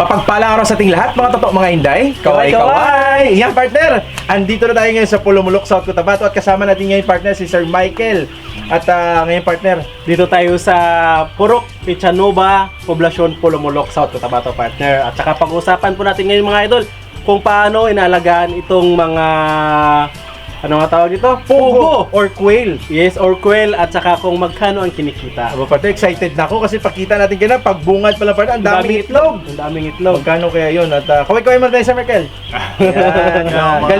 Mapagpalang araw sa ating lahat, mga totoo mga inday. Kaway, kaway! Yan, partner! Andito na tayo ngayon sa Pulumulok, South Cotabato at kasama natin ngayon, partner, si Sir Michael. At ah, ngayon, partner, Dito tayo sa Purok, Pichanova, Poblasyon Pulumulok, South Cotabato Partner. At saka pag-usapan po natin ngayon mga idol kung paano inalagaan itong mga ano nga tawag dito? Pugo or Quail. Yes, or quail at saka kung magkano ang kinikita. Aba, partner, excited na ako kasi pakita natin kaya pagbungad pala, partner, ang daming itlog. Ang daming itlog. Magkano kaya yun? At uh, kaway, kaway muna tayo, Sir Michael. Yan, yung mga,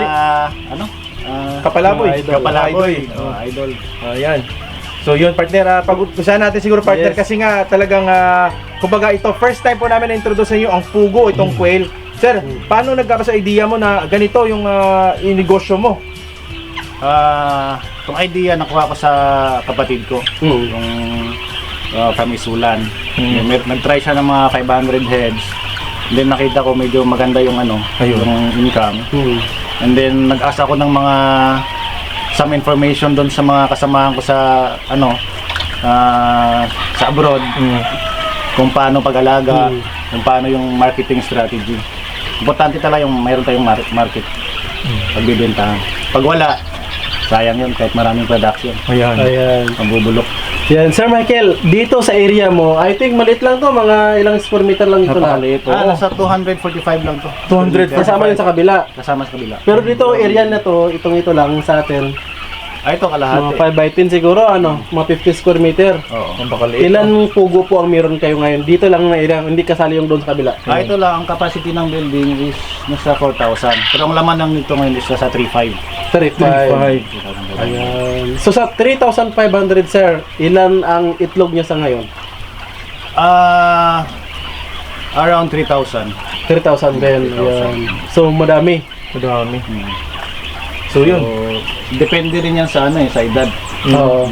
ano? Ah, Kapalaboy. Idol. kapalaboy. Idol. Oh, idol. Ayan. So yun partner, uh, pag-usapan natin siguro partner Yes. kasi nga talagang ah, kumbaga ito first time po namin na-introduce sa inyo ang pugo, itong quail. Sir, paano nagkaka sa idea mo na ganito yung uh, inegosyo mo? Ah, itong idea nakuha ko sa kapatid ko. Mm. Yung uh, from Isulan. Mm. May- Nag-try siya ng mga 500 heads. And then nakita ko medyo maganda yung ano, Ayun. yung income. Hmm. And then nag-asa ko ng mga some information doon sa mga kasamahan ko sa ano ah, sa abroad kung paano pag-alaga, Mm. kung paano yung marketing strategy. Importante talaga yung mayroon tayong mar- market pagbibentahan. Pag wala, sayang yun kahit maraming production. Ayan. Ayan. Pambubulok. Yan, Sir Michael, dito sa area mo, I think maliit lang to, mga ilang square meter lang ito na. Napakaliit. Ah, Oo. nasa 245 lang to. 245. Kasama yun sa kabila. Kasama sa kabila. Pero dito, area na to, itong ito lang sa atin. Ah, ito Mga kalahati. 5 by 10 siguro, ano, mga 50 square meter. Oo. Napakaliit. Ilan pugo po ang meron kayo ngayon? Dito lang na area, hindi kasali yung doon sa kabila. Ah, ito lang, ang capacity ng building is nasa 4,000. Pero ang laman ng nito ngayon is nasa 3,500. 35. Ayan. So sa 3,500 sir, ilan ang itlog niya sa ngayon? Ah, around 3,000. 3,000 din. 3,000. Ayan. So madami. Madami. Hmm. So yun. Depende rin yan sa ano eh, sa edad. Oo.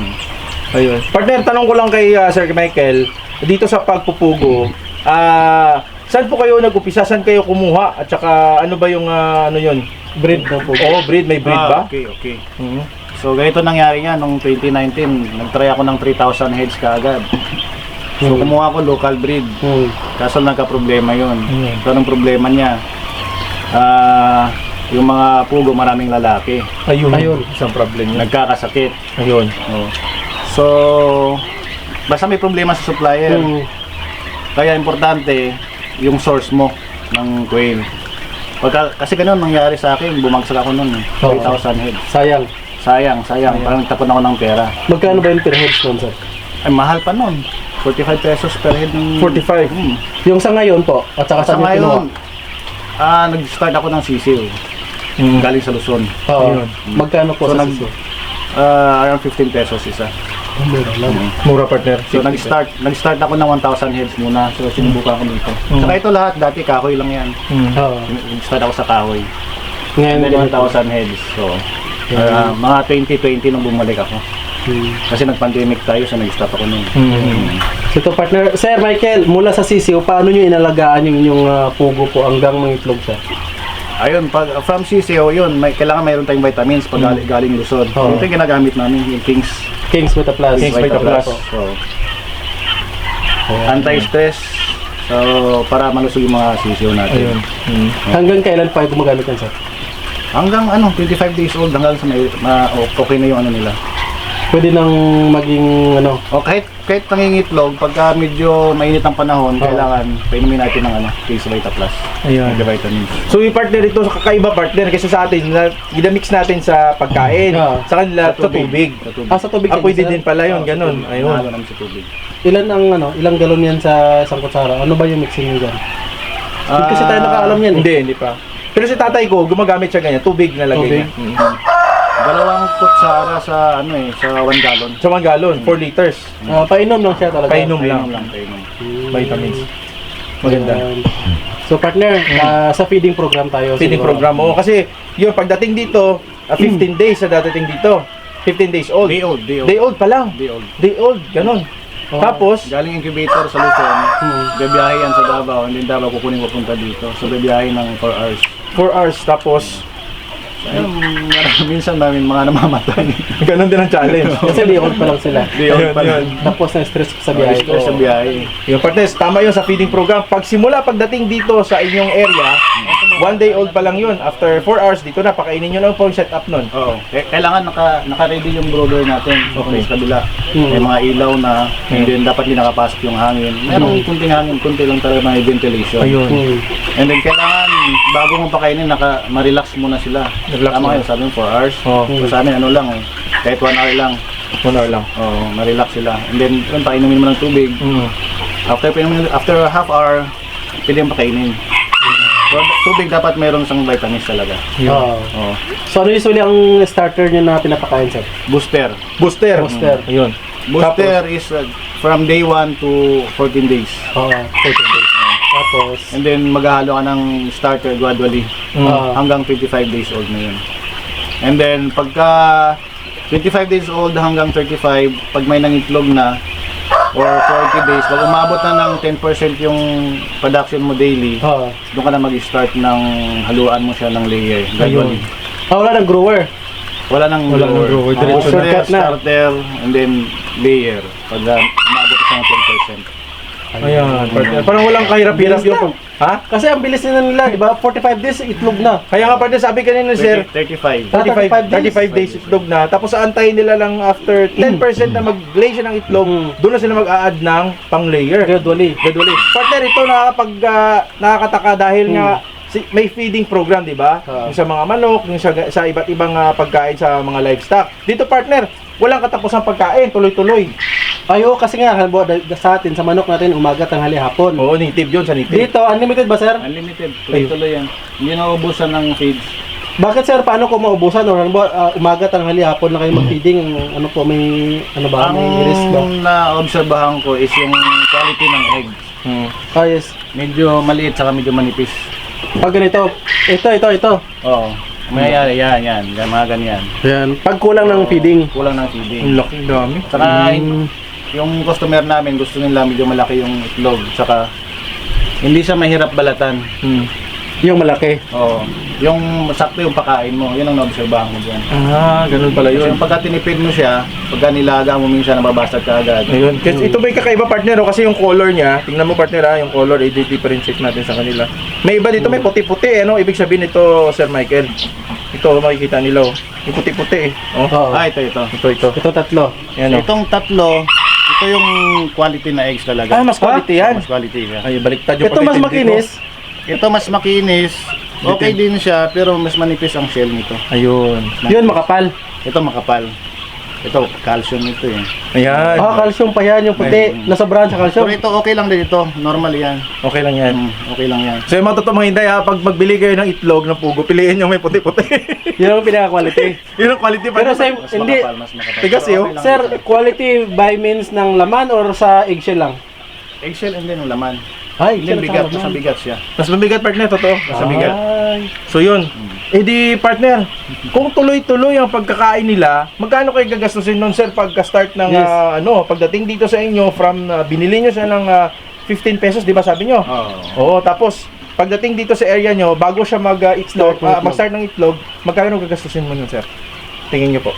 Ayun. Partner, tanong ko lang kay uh, Sir Michael, dito sa pagpupugo, ah saan po kayo nag-upisa? Saan kayo kumuha? At saka ano ba yung ah, ano yun? Breed ng pugo. Oo, breed. May breed Ah, ba? Okay, okay. Mhm. So, ganito nangyari nga nung 2019. Nag-try ako ng 3,000 heads kaagad. So, Hmm. kumuha ako local breed. Hmm. Kaso nagka-problema yun. Hmm. So, anong problema niya? Ah, yung mga pugo maraming lalaki. Ayun. Ayun. Isang problem yun. Nagkakasakit. Ayun. Oh. So, basta may problema sa supplier. Hmm. Kaya importante yung source mo ng quail. Pagka, kasi ganun nangyari sa akin, bumagsak ako nun. eh. Oo. 3,000 heads. Sayang. Sayang, sayang. Parang nagtapon ako ng pera. Magkano ba yung per heads nun sir? Ay, mahal pa nun. 45 pesos per head ng... 45. Hmm. Yung sa ngayon po, at saka sa Sa ngayon ngayon, ah, nag-start ako ng sisiw. Mm. Galing sa Luzon. Oo. Ayun. Magkano po So, sa nag- sisyo? Ah, around 15 pesos isa. Mura lang. Mura partner. So nag-start, nag-start ako ng 1,000 heads muna. So sinubukan ko dito. Mm. Saka ito lahat, dati kahoy lang yan. Mm. Oo. Nag-start ako sa kahoy. Ngayon, And then 1,000 heads. So, ah, mga 2020 nung bumalik ako. Hmm. Kasi nag-pandemic tayo, so nag-stop ako nun. Mm. So ito partner, Sir Michael, mula sa sisiyo, paano nyo inalagaan yung inyong ah, pugo po hanggang mangitlog siya? Ayun, pag from CCO, yun, may, kailangan mayroon tayong vitamins pag galing, galing Luzon. Oo. Ito yung ginagamit namin, yung King's, Kings Beta Plus. Kings Beta Plus. So, anti-stress. So, para malusog yung mga CCO natin. Ayun. Mm. Hanggang kailan pa gumagamit yan, sir? Hanggang ano, 25 days old, hanggang sa may, ma, okay na yung ano nila. Pwede nang maging ano, O kahit kahit nangingitlog, pagka medyo mainit ang panahon, Oo. kailangan painumin natin ng ano, King's Vita Plus. Ayun. Multivitamins. So yung partner ito sa kakaiba partner kasi sa atin na ginamix natin sa pagkain. Ah. Sa kanila sa tubig. Sa tubig. ah, sa tubig Ah, yan, pwede sir? din pala yun, ganun. Ayun. Nahalo namin sa tubig. Ilan ang ano, ilang galon yan sa isang kutsara? Ano ba yung mixing nyo dyan? Ah, Kasi tayo nakaalam yan eh. Hindi, hindi pa. Pero si tatay ko, gumagamit siya ganyan, tubig na lagay Tubig? niya. Mm. Dalawang kutsara sa ano eh, sa 1 gallon. Sa 1 gallon, 4 liters. Ah, painom lang siya talaga. Painom lang. Painom lang, painom. Hmm. Vitamins. Maganda. Ayan. So partner, ah, sa feeding program tayo. Feeding siguro. program. Oo, kasi yun, pagdating dito, ah, 15 days sa dadating dito. 15 days old. Day old, day old. Day old pa lang. Day old. Day old, ganun. Oo. Tapos, Galing incubator sa Luzon, Hmm. bibiyahe yan sa Davao, and then Davao kukunin papunta dito. So bibiyahe ng 4 hours. 4 hours, tapos Ayun, marami- minsan namin mga namamatay. Ganun din ang challenge. Kasi old pa lang sila. Di yun pa Ayun, lang. Tapos na-stress ko sa biyahe ko. Sa biyahe. Yung partners, tama yun sa feeding program. Pag simula pagdating dito sa inyong area, one day old pa lang yun. After 4 hours dito na, pakainin nyo lang po yung setup nun. Oo. Eh, kailangan naka, naka-ready yung brother natin. Okay. Sa kabila. Hmm. May mga ilaw na, and then dapat din nakapasok yung hangin. Merong kunting hangin, kunti lang talaga may ventilation. Hmm. And then kailangan, bago mo pakainin, naka, ma-relax muna sila. Relax Tama muna. kayo, sabi mo 4 hours. Oo. So, sa amin, ano lang eh. Kahit 1 hour lang. One hour lang. Oo, ma-relax sila. And then, yun, painumin mo ng tubig. Mm. After painumin, after a half hour, pwede mo pakainin. So, tubig dapat mayroon sang vitamins talaga. Oo. Oo. So ano usually ang starter nyo na pinapakain sir? Booster. Booster. Booster. Ayun. Booster is uh, from day 1 to 14 days. Oo. 14 days. Tapos, And then maghahalo ka ng starter gradually Mm. ah, hanggang 25 days old na yun. And then pagka 25 days old hanggang 35, pag may nangitlog na or 40 days, pag umabot na ng 10% yung production mo daily, ah. doon ka na mag-start ng haluan mo siya ng layer gradually. Ah, wala nang grower. Wala nang Wala nang grower. diretso booster, na. starter, and then layer. Pag uh, umabot ka ng 10%. Ayan, partner. Parang walang kahirap-hirap Bilis yung na. pag... Ha? Kasi ang bilis nila nila, di ba? 45 days, itlog na. Kaya nga partner, sabi kanina sir, 30, 35. 35, 35 days. 35 days itlog na. Tapos aantayin nila lang after 10% na mag-lay siya ng itlog, Mm. doon na sila mag-a-add ng pang-layer. Gradually. Gradually. Partner, ito nakakapag ah, nakakataka dahil nga si, may feeding program, di ba? Ah. Yung sa mga manok, yung sa, sa iba't ibang ah, pagkain sa mga livestock. Dito partner, walang katapusang pagkain, tuloy-tuloy. Ayo, kasi nga, halimbawa da- sa atin, sa manok natin, umaga, tanghali, hapon. Oo, native yun sa native. Dito, unlimited ba sir? Unlimited. Tuloy-tuloy yan. Hindi na ubusan ng feeds. Bakit sir, paano ko maubusan? O halimbawa, ah, umaga, tanghali, hapon na kayo mag-feeding? Ano po, may, ano ba, may risk ba? Ang na-obserbahan ko is yung quality ng egg. Hmm. Ah, yes. Medyo maliit saka medyo manipis. Pag ganito, ito, ito, ito. Oo. May yan, yan, yan. Yan, mga ganyan. Ayan. Pag kulang ng feeding. Kulang ng Ang feeding. laki, dami. Saka Mm. yung customer namin gusto nila medyo malaki yung itlog. Saka hindi siya mahirap balatan. Hmm. Yung malaki. Oo. Yung sakto yung pakain mo, yun ang naobserbahan mo dyan. Ah, ganun pala Kasi yun. yung pagka tinipid mo siya, pagka nilaga mo minsan nababasag ka agad. Ayun. Kasi ito ba yung kakaiba partner? oh? Kasi yung color niya, tingnan mo partner ha, yung color, i-differentiate natin sa kanila. May iba dito, may puti-puti, ano? Ibig sabihin ito, Sir Michael. Ito, makikita nila, oh. Yung puti-puti, eh. Oh. Oo. Ah, ito, ito. Ito, ito. Ito tatlo. Yan, oh. Itong tatlo, ito yung quality na eggs talaga. Ah, mas quality yan. Mas quality yan. Ay, baliktad yung Ito mas pagtitindi makinis. Ito mas makinis. Okay din siya, pero mas manipis ang shell nito. Ayun. Yun, makapal. Ito makapal. Ito, calcium ito eh. Ayan. Ah, calcium pa yan, yung puti. Mm. Nasobrahan sa calcium. Pero ito okay lang din ito. Normal yan. Okay lang yan. Mm, okay lang yan. So yung mga totoo mga hinday ha, pag magbili kayo ng itlog ng pugo, piliin yung may puti-puti. Yun ang pinaka-quality. Yun ang quality Pero partner. sa, Mas hindi, makapal, mas makapal. Tigas Pero yun. okay lang sir, quality by means ng laman or sa eggshell lang? Eggshell and then yung laman. Ay, Hindi, bigat. Mas bigat siya. Mas mabigat partner, totoo. Mas mabigat. Ay. So yun. Eh di partner, kung tuloy-tuloy ang pagkakain nila, magkano kayo gagastusin nun sir pagka-start ng Yes. ah, ano, pagdating dito sa inyo from ah, binili nyo siya ng ah, 15 pesos, di ba sabi nyo? Oo. Oo, tapos pagdating dito sa area nyo, bago siya mag-itlog, Start ng itlog. mag-start ng itlog, magkano gagastusin mo nun sir? Tingin nyo po.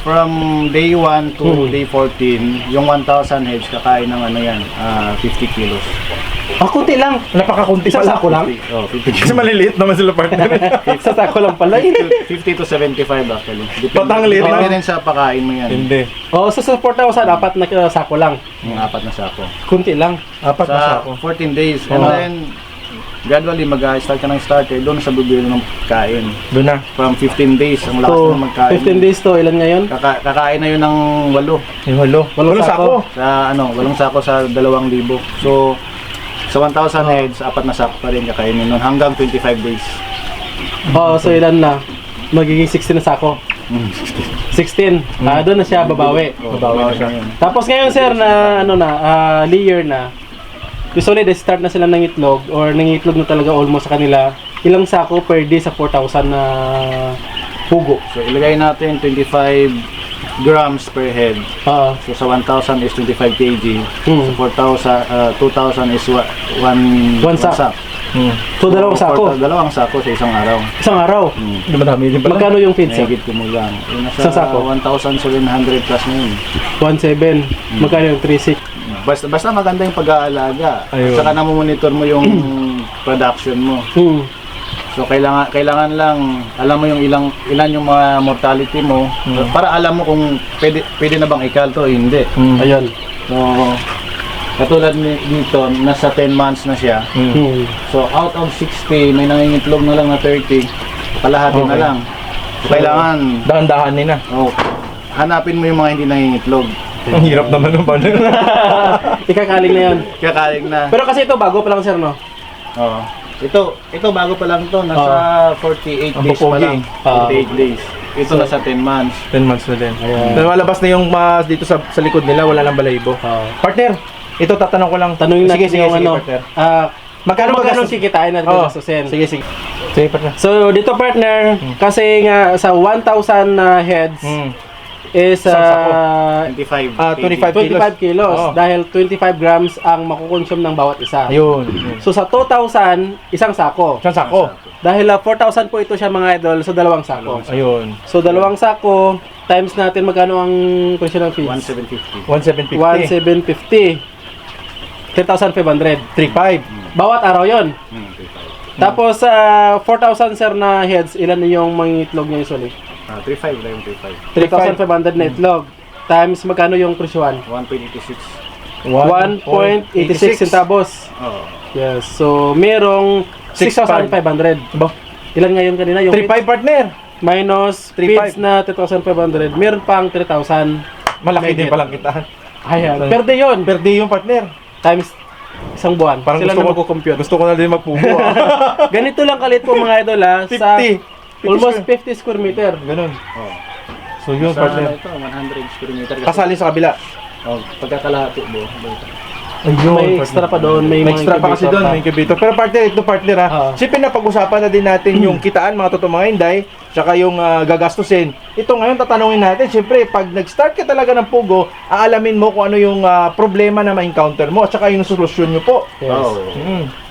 From day 1 to Hmm. day 14, yung 1,000 heads kakain ng ano yan, ah, 50 kilos. Ah, kunti lang. Napakakunti pala. sako lang? 50, oh, 50 Kasi kilos. maliliit naman sila partner. Sa sako lang pala. 50 to 75 actually. Patang liit Depende lang. rin sa pakain mo yan. Hindi. Sa support ako sa apat na uh, sako lang. Yung apat na sako. Kunti lang. Apat na Sa sako. 14 days. And Oo. then, gradually mag-start ka ng starter doon sa bibili ng kain. Doon na. From 15 days, ang lakas So, na magkain. 15 days to, ilan ngayon? Kaka- kakain na yun ng walo. Yung halo. Walong sako. sako. Sa ano, walong sako sa 2,000. So, sa 1,000 heads, apat na sako pa rin kakainin nun hanggang 25 days. Oo, so ilan na? Magiging 16 na sako. 16. Ah, doon na siya babawi. Oh, Babawi na siya. Tapos ngayon sir na ano na, ah, layer na. Usually they start na sila ng itlog or nangitlog na talaga almost sa kanila. Ilang sako per day sa 4,000 na pugo. So, ilagay natin 25 grams per head. Oo. So, sa 1,000 is 25 kg. Hmm. Sa 4,000, uh, 2,000 is 1 One sack. Hmm. So, dalawang sako. Dalawang sako sa isang araw. Isang araw. Hmm. Hindi madami din pala. Magkano yung feed, sir? Mahigit kumulang. Yung nasa Isang sako? 1,700 plus na yun. 1.7. Magkano yung 3.6? Basta, basta maganda yung pag-aalaga. Ayun. Saka namomonitor mo yung production mo. Hmm. So kailangan kailangan lang alam mo yung ilang ilan yung mga mortality mo para alam mo kung pwede pwede na bang ikal to o hindi. Hmm. Ayun. So katulad ni dito nasa 10 months na siya. Hmm. Hmm. So out of 60 may nangingitlog na lang na 30. Kalahati na Okay. lang. So, kailangan Dahan-dahan na. oh, hanapin mo yung mga hindi nangingitlog. Ang hirap naman ng partner. Ikakaling na yun. Kakaling na. Pero kasi ito, bago pa lang, sir, no? Oo. Ito, ito bago pa lang to, nasa 48 Ang days pa lang. Ah. 48 days. Ito So- nasa 10 months. 10 months na din. Ayan. Pero malabas na yung mas dito sa, sa likod nila, wala nang balahibo. Oo. Partner, ito tatanong ko lang. Tanungin natin sige, sige, yung sige, ano, partner. ah, Magkano magkano magastos- kikitain natin Oo. gastusin? Sige, sige. Sige, partner. So, dito partner, kasi nga sa 1,000 na heads Hmm. Is Isang sako. ah, 25. Ah, 25 25 kilos Oo. dahil 25 grams ang makukonsume ng bawat isa. Ayun. yun. So sa 2,000, isang sako. Isang sako. Dahil ah, 4,000 po ito siya mga idol, so dalawang sako. Ayun. So dalawang sako, times natin magkano ang presyo ng feeds? 1750. 1,750. 1,750. 10,500. 3,500. Bawat araw yon. Hmm, 35. Tapos sa 4,000 sir na heads, ilan yung mga itlog niya usually? Ah, 35 lang yung 35. 3,500 na itlog. Times magkano yung presyohan? 1.86. 1.86 centavos. Oo. Yes. So, merong 6,500. Ba? Ilan ngayon kanina? Yung 3,500 partner. minus 3,500. feeds na 10,500. Meron pang 3,000. Malaki din palang kitaan. Ayan. Per day yun. Per day yung partner. Times isang buwan. Parang Sila gusto na ko, magkukompute. gusto ko na din magpugo. ah. Ganito lang kalit po mga idol ha. Sa 50. Almost 50 square meter. Ganun. Oo. So yun, Sa partner. ito, 100 square meter. Kasi, Kasali sa kabila. oh, pagkakalahati mo. Ayun. May extra pa doon. May, May mga extra pa kasi incubator doon, pa. may incubator. Pero partner, ito partner ha. Ah. Siyempre napag-usapan na din natin yung kitaan mga totoong mga inday, tsaka yung ah, gagastusin. Ito ngayon tatanungin natin, siyempre pag nag-start ka talaga ng pugo, aalamin mo kung ano yung ah, problema na ma-encounter mo at tsaka yung solusyon nyo po. Yes. Oo. Mm.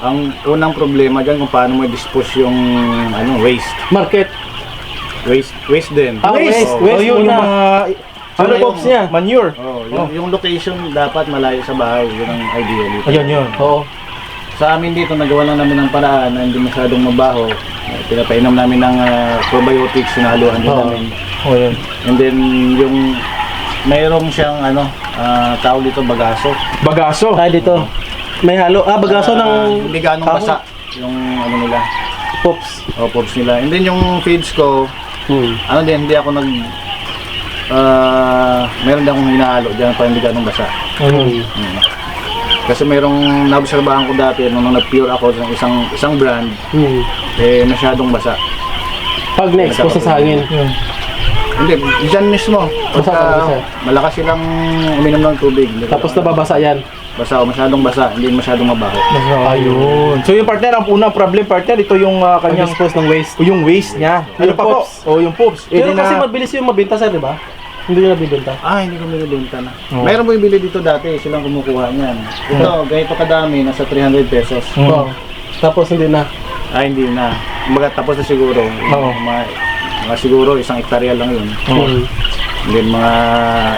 Ang unang problema dyan kung paano mo dispose yung ano, waste. Market. Waste, waste din. Ah, waste, Oo. waste oh, yun, yung mga Ano pops niya? Manure. Oh, yung, yung location dapat malayo sa bahay, yun ang ideal. Ayun yun. Oo. Sa amin dito, nagawa lang namin ng paraan na hindi masyadong mabaho. Eh, Pinapainom namin ng ah, probiotics, sinahaluan din Oo. namin. Oh, yun. And then, yung mayroong siyang ano, ah, tawag dito bagaso. Bagaso. Tayo dito. May halo. Ah, bagaso ng hindi ganong kahoy. basa yung ano nila, Pops. o pops nila. And then yung feeds ko, Hmm. ano din, hindi ako nag ah meron din akong hinahalo diyan para hindi ganong basa. Hmm. Mm. Kasi mayroong naobserbahan ko dati nung nag-pure ako sa isang isang brand, Hmm. eh masyadong basa. Pag na-expose sa hangin. Hindi, dyan mismo. Basa Pagka ka, basa. malakas silang uminom ng tubig. Tapos nababasa yan. Basa o masyadong basa, hindi masyadong mabaho. Ayun. So yung partner, ang unang problem partner, ito yung ah, kanyang Pag-dispose ng waste. o yung waste niya. Ano Yung pa po? poops. O yung poops. Eh, Pero di kasi na- mabilis yung mabenta sir, di ba? Hindi nyo nabibenta. Ah, hindi ko binibenta na. Oo. Mayroon mo bibili dito dati, silang kumukuha niyan. Ito, ganito kadami, nasa 300 pesos. Mm. Oo. Tapos hindi na. Ah, hindi na. Kumbaga, tapos na siguro. Oo. Mga, mga siguro, isang hektarya lang yun. Oo. Hmm. And then, mga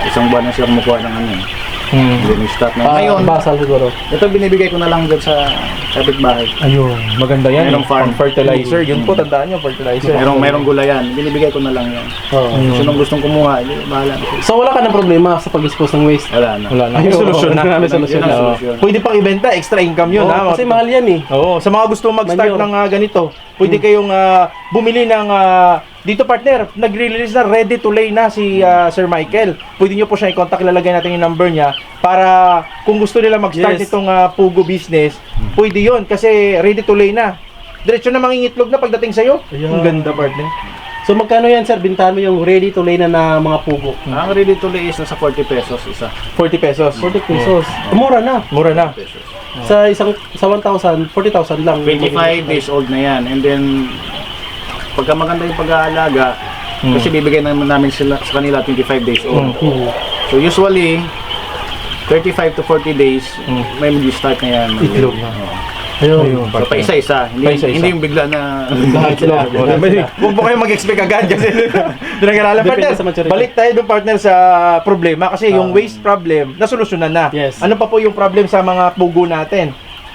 isang buwan na sila kumukuha ng ano. eh. Mm. And then, start na. Ah, Ngayon, basal siguro. ito binibigay ko na lang dyan sa kapitbahay. Ayun, maganda yan. Merong yung farm. pang fertilizer. Yun po, tandaan nyo, fertilizer. Merong, merong gulayan. Binibigay ko na lang yan. Oo. Ayun. Kung sinong gustong kumuha, hindi, bahala na. So wala ka ng problema sa pag-dispose ng waste. Wala na. Wala na. Ayun, solusyon na. May solusyon Yun ang na. solusyon. Pwede pang ibenta, extra income yun. Oo, ha? kasi mahal yan eh. Oo, sa mga gusto mag-start Manure. ng ah, ganito, pwede kayong ah, bumili ng ah, dito partner, nagre-release na ready to lay na si ah, Sir Michael. Pwede niyo po siya i-contact, ilalagay natin yung number niya para kung gusto nila mag-start Yes. nitong ah, Pugo business, pwede yun kasi ready to lay na. Diretso na mangingitlog na pagdating sa'yo. Ayan. Ang ganda partner. So magkano yan sir? Bintahan mo yung ready to lay na na mga pugo. Ang ready to lay is nasa 40 pesos isa. 40 pesos. 40 pesos. Mura na. Mura na. pesos. Sa isang sa 1,000, 40,000 lang. 25 days old na yan. And then, pagka maganda yung pag-aalaga, Hmm. kasi bibigay naman namin sila sa kanila 25 days old. Hmm. So usually, 35 to 40 days, Hmm. may mag-start na yan. Itlog na. Oo. Ayun. So, pa isa-isa. Hindi, Pa-isa-isa. hindi yung bigla na... Lahat sila. Oh, Huwag po kayo mag-expect agad kasi. Depende Partner, sa maturity. balik tayo doon partner sa problema kasi yung Ah. waste problem nasolusyonan na. Yes. Ano pa po yung problem sa mga pugo natin?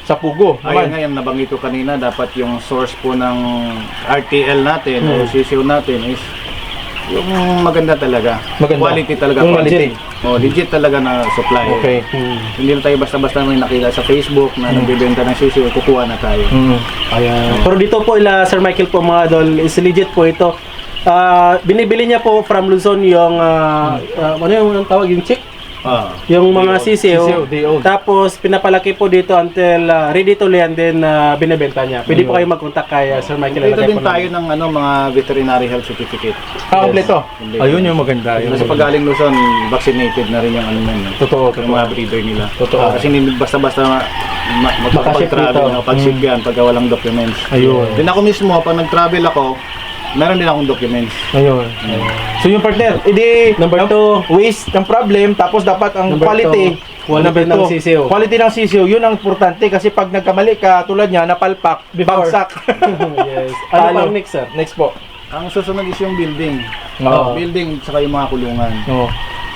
Sa pugo. Ayun nga yung nabanggit ko kanina, dapat yung source po ng RTL natin o Hmm. CCO natin is yung maganda talaga. Maganda. Quality talaga. Yung quality. legit. Oh, legit talaga na supply. Okay. Hmm. Hindi na tayo basta-basta may nakita sa Facebook na nagbebenta ng CCO, kukuha na tayo. Mm. Ayan. Pero dito po ila Sir Michael po mga idol is legit po ito. Ah, binibili niya po from Luzon yung ah, ah, ano yung tawag yung chick? Ah. Yung mga CCO, CCO. day old. Tapos pinapalaki po dito until ah, ready to lay and then ah, binebenta niya. Pwede po kayo mag-contact kay ah, Sir Michael. Dito Ilagay din po tayo namin. ng ano mga veterinary health certificate. Ah, kompleto. Kompleto. Ayun yung maganda. Yun Kasi pag galing Luzon, vaccinated na rin yung ano yun. Totoo, Yung totoo. mga breeder nila. Totoo. Ah, kasi hindi basta-basta ma- ma- Makaship dito. makapag-ship yan pagka walang documents. Ayun. Din ako mismo, pag nag-travel ako, meron din akong documents. Ayun. So yung partner, edi Number ang two. waste ng problem tapos dapat ang Number quality two, quality number ng two, CCO. Quality ng CCO, yun ang importante kasi pag nagkamali ka tulad niya napalpak, Before. bagsak. yes. Ano Talo. pang next sir? Next po. Ang susunod is yung building. Oo. Building, saka yung mga kulungan. Oo.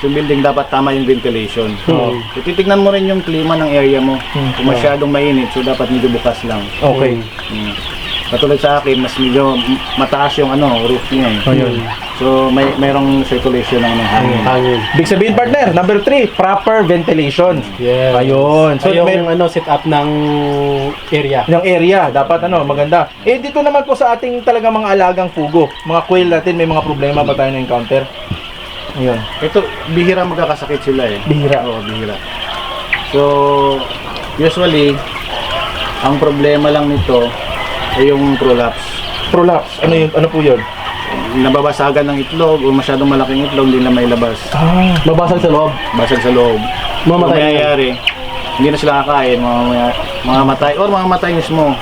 So, yung building dapat tama yung ventilation. Hmm. So, titignan mo rin yung klima ng area mo. Hmm. Kung masyadong mainit, so dapat medyo bukas lang. Okay. Mm. Katulad sa akin, mas medyo mataas yung ano, roof niya eh. Ayun. So may mayroong circulation ng ng hangin. Hangin. Big sabihin partner, number 3, proper ventilation. Yes. Ayun. So, So, yung may- ano, set up ng area. Yung area, dapat ano, maganda. Eh dito naman po sa ating talaga mga alagang pugo, mga quail natin, may mga problema ba tayo na-encounter? Ayun. Ito, bihira magkakasakit sila eh. Bihira. Oo, bihira. So, usually, ang problema lang nito ay yung prolapse. Prolapse. Ano yun? Ano po yun? Nababasagan ng itlog o masyadong malaking itlog, hindi na mailabas. Ah. Mabasag sa loob. Basag sa loob. Mamatay Kung na. mangyayari, hindi na sila kakain, mga, mga matay, or mga matay mismo.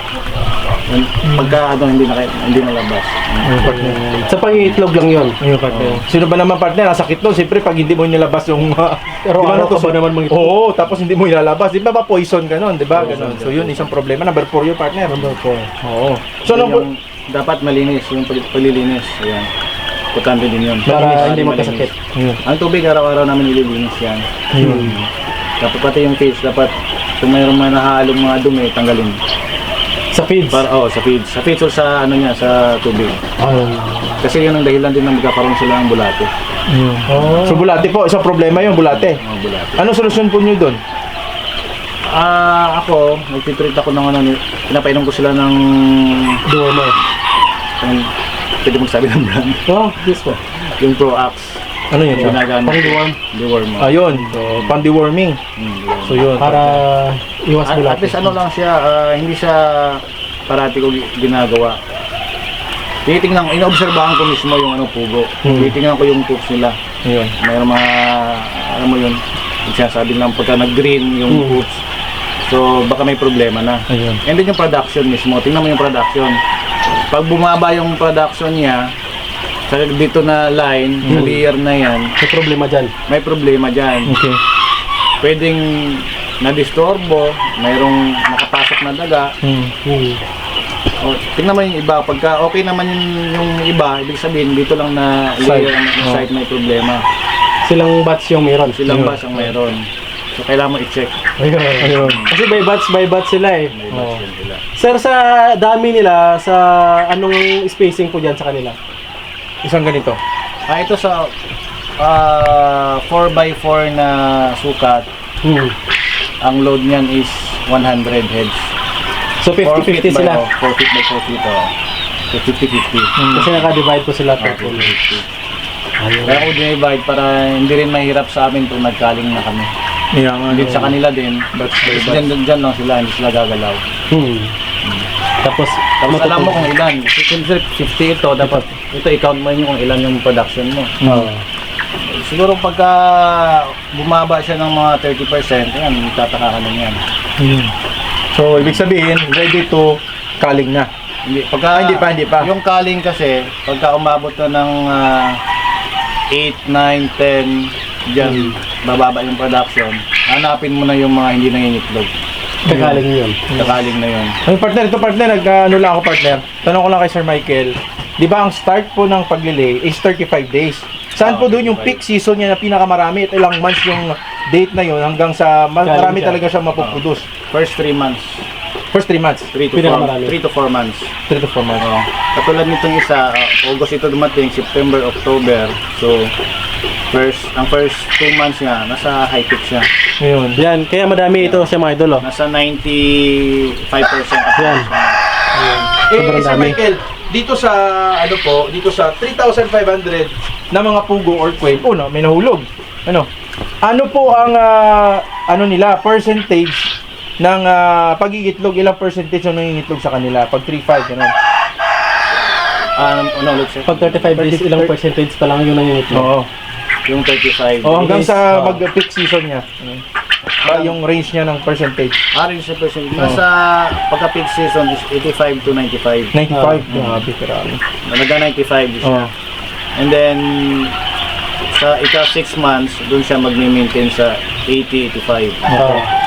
Pagka ano, hindi na, hindi. Ayun, partner. Sa pangitlog lang yun. Ayun, partner. Sino ba naman partner? Ang sakit nun. Siyempre, pag hindi mo nilabas yung... Uh, Araw-araw ka ba naman mag Oo, tapos hindi mo ilalabas. Di ba ba poison ka nun? Di ba? So yun, isang problema. Number 4 yun, partner. Number 4. Oo. So, yung dapat malinis, yung pag- paglilinis. Ayan. Importante din yun. Para hindi magkasakit. Ayun. Ang tubig, araw-araw namin nililinis yan. Ayun. Dapat pati yung cage, dapat kung mayroong mga nahalong mga dumi, tanggalin. Sa feeds. Para, oh, sa feeds. Sa feeds or sa, ano niya, sa tubig. Ayun. Kasi yun ang dahilan din na magkakaroon sila ng bulate. Ayun. So, bulate po. Isang problema yung bulate. Mga bulate. Anong solusyon po nyo doon? Ah, ako, nagtitreat ako ng ano, ni- pinapainom ko sila ng, Duomo. ng pwede magsabi ng brand. Oh, this po. Yung Pro-Ax. Ano yun? siya? Ginagamit. Pang-deworm. Deworm. Ayun. So, pan-deworming. Mm, deworm. So, yun. Para iwas At, bulate. at least ano lang siya, ah, hindi siya parati ko gi- ginagawa. Tinitingnan ko, inoobserbahan ko mismo yung ano pugo. Hmm. Tinitingnan ko yung poops nila. Ayun. Mayroon mga, alam mo yun, sinasabi lang pagka nag-green yung Hmm. poops. So baka may problema na. Ayun. And then yung production mismo, tingnan mo yung production. Pag bumaba yung production niya, sa dito na line, Hmm. layer na yan, May problema dyan. may problema dyan. Okay. Pwedeng na-disturbo, mayroong nakapasok na daga, Hmm. Hmm. O, tingnan mo yung iba. Pagka okay naman yung, yung iba, ibig sabihin dito lang na layer Side. ang Oh. site may problema. Silang batch yung meron. Silang Ayun. bus ang mayroon. So, kailangan mo i-check. Ayun. Ayun. Kasi by batch, by batch sila eh. Batch yan sila. Sir, sa dami nila, sa anong spacing po dyan sa kanila? Isang ganito. Ah, ito sa ah 4x4 na sukat, Hmm. ang load niyan is 100 heads. So 4 feet 50-50 by, sila. oh, 4 feet by 4 feet. Oh. So, 50-50. Kasi naka-divide po sila Ah, pool. 50-50. Ayun. Kaya ako dinivide para hindi rin mahirap sa amin kung nagkaling na kami. Yeah. Hindi sa kanila din. Kasi batch. dyan, dyan, dyan lang sila, hindi sila gagalaw. Hmm. Tapos, Tapos alam mo kung ilan. Siyempre 50 ito, dapat ito i-count mo yun kung ilan yung production mo. Oo. Siguro pagka bumaba siya ng mga 30%, yan, tataka ka na yan. Ayun. So, ibig sabihin, ready to kaling na. Hindi, pagka, Ah, hindi pa, hindi pa. Yung calling kasi, pagka umabot na ng ah, 8, 9, 10, dyan, bababa yung production, hanapin mo na yung mga hindi nangingitlog. Kakaling yun. Kakaling na yun. Ay, partner, ito partner, nag, ano lang ako partner. Tanong ko lang kay Sir Michael. Di ba ang start po ng paglilay is 35 days? Saan po Ah, doon yung 35. peak season niya na pinakamarami at ilang months yung date na yun hanggang sa marami siya. talaga siya mapuproduce? First 3 months. First 3 months, 3 to 4 Pinakamarami. 3 to 4 months. 3 to 4 months. Oo. Katulad nitong isa, August ito dumating, September, October. So, first, ang first 2 months nga, nasa high peak siya. Ngayon. Yan, kaya madami ito siya mga idol. Oh. Nasa 95% up Yan. Eh, Sobrang Sir dami. Michael, dito sa, ano po, dito sa 3,500 na mga pugo or quail, una, may nahulog. Ano? Ano po ang, ah, ano nila, percentage ng ah, pagigitlog, ilang percentage ang nangingitlog sa kanila? Pag 3,500, gano'n. Um, ano ulit sir? Pag 35 days, ilang percentage pa lang yung nangingitlog? Oo. Yung 35. Oh, hanggang sa Oo. mag-peak season niya. Ano? Ah, yung range niya ng percentage. Arin sa percent. Nasa pagka peak season is 85 to 95. 95. Ah. Grabe, grabe. Nalaga 95 siya. Oh. And then, sa ika 6 months, doon siya mag-maintain sa 80, 85. Oo.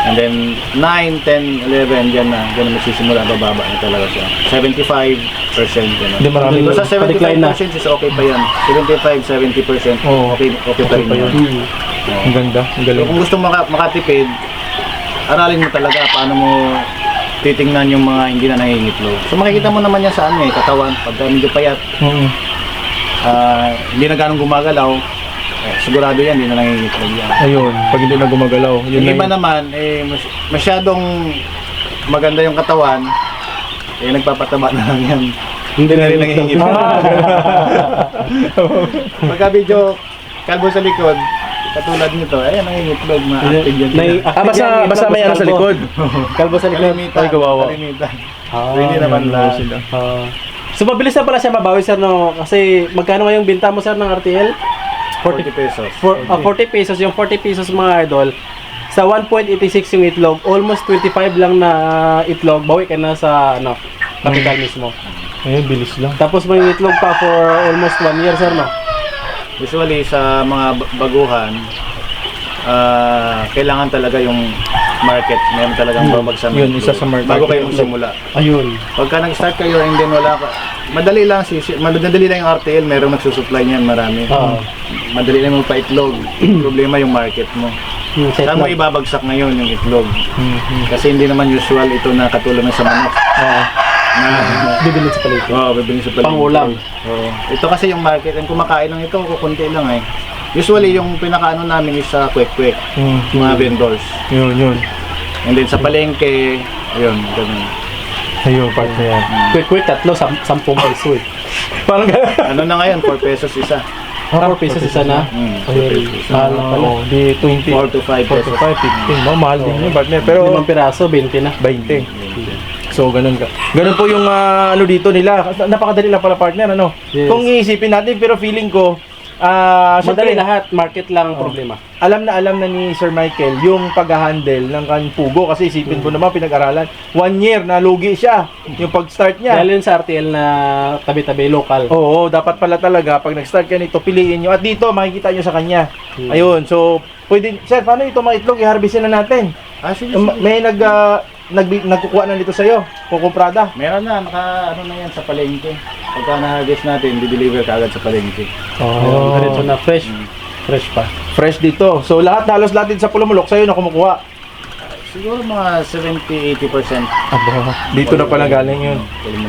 And then, 9, 10, 11, dyan na. Na magsisimula, bababa na talaga siya. 75%. Gano'n. Hindi marami. Kung sa Pa-decline na. 75% is okay pa yan. 75, 70%, Oo. okay, okay pa rin pa yun. yun. Ang ganda. Ang So, galing. kung gusto maka makatipid, aralin mo talaga paano mo titingnan yung mga hindi na nangingitlog. So makikita mo naman yan sa ano eh, katawan. Pagka medyo payat, Mm. ah, hindi na ganong gumagalaw, sigurado yan, hindi na nangingitlog yan. Ayun, pag hindi na gumagalaw. Yun Yung na iba yun. naman, eh, mas- masyadong maganda yung katawan, eh nagpapataba na lang yan. Hindi na rin nangingitlog. Pagka video kalbo sa likod, katulad nito, ayan nangingitlog na active yan. Nai- Ah, basta, basta may ano sa likod. Kalbo sa likod. Kalimitan. Ay, kawawa. Kalimitan. Ah, So, hindi naman Ayun, lahat. sila. Ah. so mabilis na pala siya mabawi sir no kasi magkano nga yung binta mo sir ng RTL? 40 pesos. For, ah, 40 pesos yung 40 pesos mga idol. Sa 1.86 yung itlog, almost 25 lang na itlog, bawi ka na sa ano, capital mismo. Ayun, bilis lang. Tapos may itlog pa for almost 1 year sir no. Usually sa mga ba- baguhan, ah, kailangan talaga yung market. Meron talagang babagsak. Yun, isa sa market. Bago kayo magsimula. Ayun. Pagka nag-start kayo and then wala ka, madali lang, sisi, madali lang yung RTL, merong nagsusupply niyan, marami. Oo. Madali lang magpa-itlog. Problema yung market mo. Yung set Saan mo ibabagsak ngayon yung itlog? Mhm. Kasi hindi naman usual ito na katulad ng sa manok. Oo. Na, Bibili sa palengke. Oo, bibili sa palengke. Pangulam. Oo. Ito kasi yung market, ang kumakain ng ito, kukunti lang eh. Usually, yung pinakaano namin is sa kwek-kwek, Mhm. mga vendors. Yun, yun. And then sa palengke, ayun, ganun. Ayun, part na yan. Quick quick tatlo, sam 10 peso eh. Parang gano'n. Ano na ngayon, 4 pesos isa. Ah, 4 pesos isa na. Mm, Ayun. Mahal na pala. Oo, di 20. 4 to 5 4 to pesos. 5, 15. No, mahal din yun, partner. Pero, Limang piraso, 20 na. 20. So, ganun ka. Ganun po yung ah, ano dito nila. Napakadali lang pala partner, ano? Yes. Kung iisipin natin, pero feeling ko, ah, Madali syempre, lahat, market lang ang problema. alam na alam na ni Sir Michael yung pag-handle ng kan pugo kasi isipin mo naman pinag-aralan. One year na lugi siya yung pag-start niya. Dahil yun sa RTL na tabi-tabi, local. Oo, dapat pala talaga pag nag-start ka nito, piliin nyo. At dito, makikita nyo sa kanya. Hmm. Ayun, so, pwede, sir, paano ito mga itlog? I-harvestin na natin. Ah, sige, sige. May nag, ah, nag, nagkukuha na nito sa'yo, kukumprada. Meron na, naka, ano na yan sa palengke. Pagka na-harvest natin, di-deliver ka agad sa palengke. Ayun, diretso na fresh. Fresh pa. Fresh dito. So, lahat, halos lahat dito sa Pulumulok, sa'yo na kumukuha. Siguro mga 70-80%. Aba, dito na pala galing yun.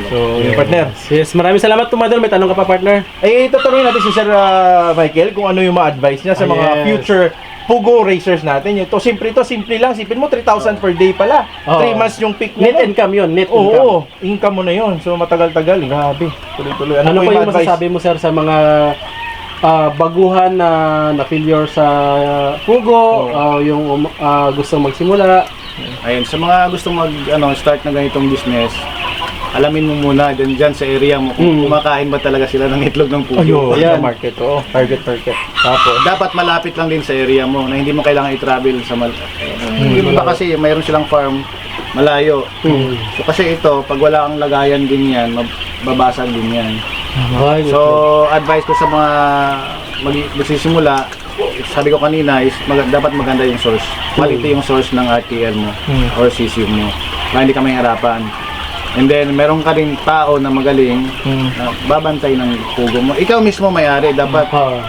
So, yung partner. Yes, maraming salamat tumadol. May tanong ka pa, partner. Ay, tatanungin natin si Sir ah, Michael kung ano yung ma-advise niya sa Ah, mga yes. future Pugo racers natin. Ito, simple ito, simple lang. Sipin mo, 3,000 per day pala. Oo. 3 months yung peak mo. Net nun. income yun, net Oo, income. income mo na yun. So, matagal-tagal. Grabe. Tuloy-tuloy. Ano, po pa yung advice? masasabi mo, sir, sa mga ah, baguhan na na-failure sa ah, Pugo, ah, yung um, ah, gusto magsimula? Ayun, sa mga gusto mag ano, start ng ganitong business, alamin mo muna dyan, dyan sa area mo kung Mm. kumakain ba talaga sila ng itlog ng pugo. Ayun, Ayan. sa market. Oo, target market. Tapos, Dapat malapit lang din sa area mo na hindi mo kailangan i-travel sa mal Hmm. Yung iba kasi mayroon silang farm malayo. Hmm. So kasi ito, pag wala kang lagayan din yan, mababasag din yan. Ay, So, advice ko sa mga mag magsisimula, is sabi ko kanina is mag- dapat maganda yung source. Quality yung source ng RTL mo or CCU mo. Para hindi ka mahirapan. And then, meron ka rin tao na magaling Hmm. na babantay ng pugo mo. Ikaw mismo may-ari, dapat Oo.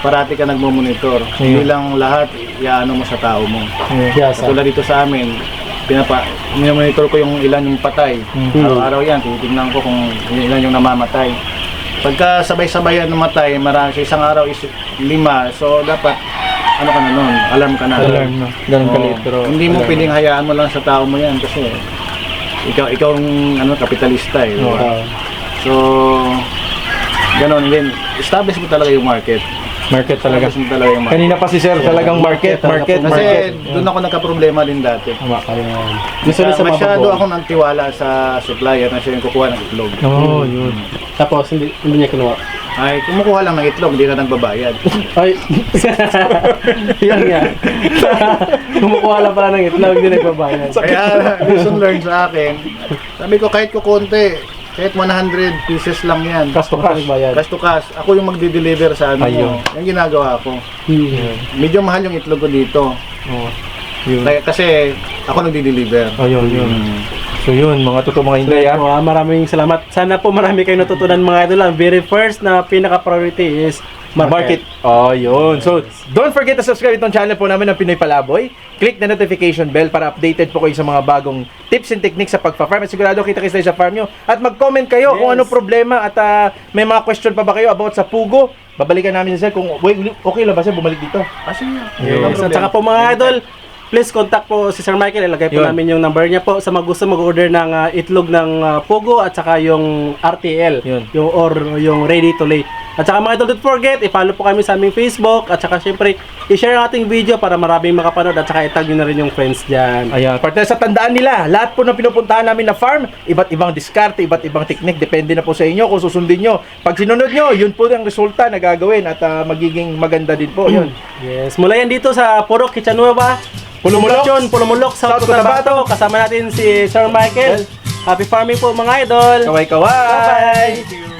parati ka nagmo-monitor. Hindi lang lahat iaano mo sa tao mo. Yes, sir. Tulad dito sa amin, pinapa monitor ko yung ilan yung patay. Hmm. Araw-araw yan, tinitingnan ko kung ilan yung namamatay. Pagka sabay-sabayan namatay, marami sa isang araw is lima. So dapat ano ka na nun, alarm ka na. Alarm na. Ganun Oo. kaliit, pero hindi mo alarm. pwedeng hayaan mo lang sa tao mo yan kasi ikaw ikaw ang ano kapitalista eh. di ba? Oo. So ganon din. Establish mo talaga yung market. Market talaga. Establish mo talaga yung market. Kanina pa si Sir talagang market, market, Kasi market. doon ako nagka-problema din dati. Tama. Gusto Gusto sa masyado mababaw. ako nagtiwala sa supplier na siya yung kukuha ng itlog. Oo, oh, yun. Tapos, hindi, hindi niya kinuha. Ay, kumukuha lang ng itlog, hindi ka nagbabayad. Ay, yan nga. Kumukuha lang pala ng itlog, hindi nagbabayad. Kaya, lesson learned sa akin, sabi ko kahit kukunti, kahit 100 pieces lang yan. Cash to cash. Nagbayad. Cash to cash. Ako yung magde-deliver sa ano Ayun. mo. Yung ginagawa ko. Hmm. Medyo mahal yung itlog ko dito. Oo. Yun. Kaya- Kasi ako nagde-deliver. Ayun, yun. So yun, mga totoo mga Inday, ah. So, ah, maraming salamat. Sana po marami kayong natutunan mga idol. Ang very first na pinaka-priority is Market. market. Oh, yun. So, don't forget to subscribe itong channel po namin ng Pinoy Palaboy. Click the notification bell para updated po kayo sa mga bagong tips and techniques sa pagpa-farm. At sigurado kita-kits tayo sa farm nyo. At mag-comment kayo kung Yes. ano problema at ah, may mga question pa ba kayo about sa pugo. Babalikan namin sa kung okay lang ba sir bumalik dito. Kasi Yes. At saka po mga idol, please contact po si Sir Michael. Ilagay po Yun. namin yung number niya po sa mga gusto mag-order ng ah, itlog ng ah, Pogo at saka yung RTL. Yun. Yung or yung ready to lay. At saka mga idol, don't forget, i-follow po kami sa aming Facebook at saka syempre, i-share ang ating video para maraming makapanood at saka itag nyo na rin yung friends dyan. Ayan, partner sa tandaan nila, lahat po ng pinupuntahan namin na farm, iba't ibang diskarte, iba't ibang technique, depende na po sa inyo kung susundin nyo. Pag sinunod nyo, yun po ang resulta na gagawin at ah, magiging maganda din po yun. Yes, mula yan dito sa Purok Kichanueva, Pulumulok. Pulumulok, South South Cotabato. Kasama natin si Sir Michael. Happy farming po mga idol. Kaway-kaway! Bye-bye.